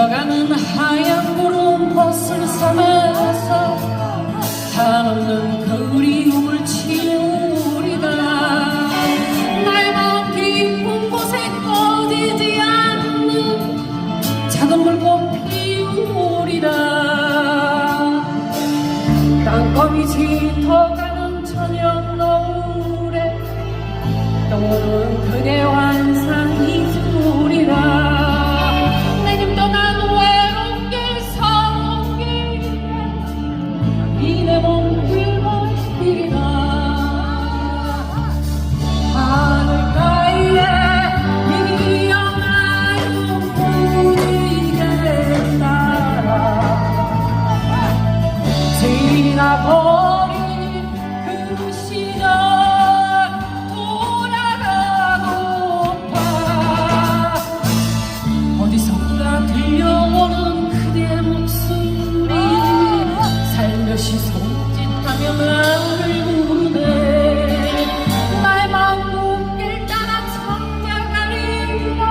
흘러가는 하얀 구름 벗을 삼아서 한없는 그리움을 치우리다 나의 마음 깊은 곳에 꺼지지 않는 작은 불꽃 피우리다 땅거미 짙어가는 저녁 노을에 떠오른 그대 환상 지나버린 그 시절 돌아가고파. 어디선가 들려오는 그대 목소리. 살며시 손짓하며 나를 부르네 나의 마음 길 따라 찾아가리라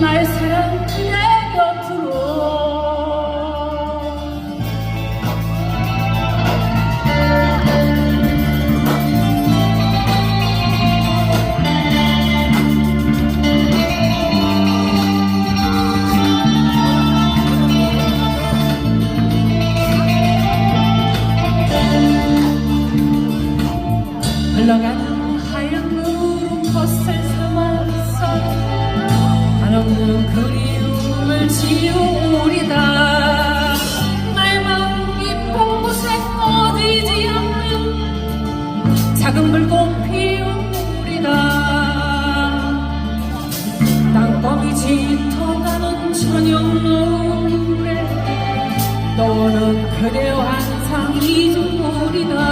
나의 사랑 그대 흘러가는 하얀 구름 벗을 삼아서 한없는 그리움을 지우리다 나의 마음 깊은 곳에 꺼지지 않는 작은 불꽃 피우리다 땅거미 짙어가는 저녁 노을에 너는 그대 환상 잊으리다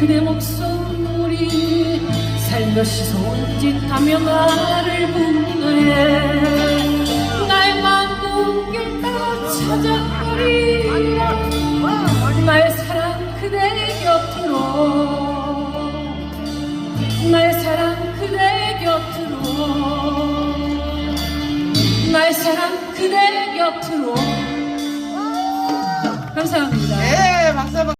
그대 목소리 살며시 손짓하며 나를 부르네 나의 마음 길 따라 찾아가리라 나의 사랑 그대 곁으로. 나의 사랑 그대 곁으로. 나의 사랑 그대 곁으로. 감사합니다.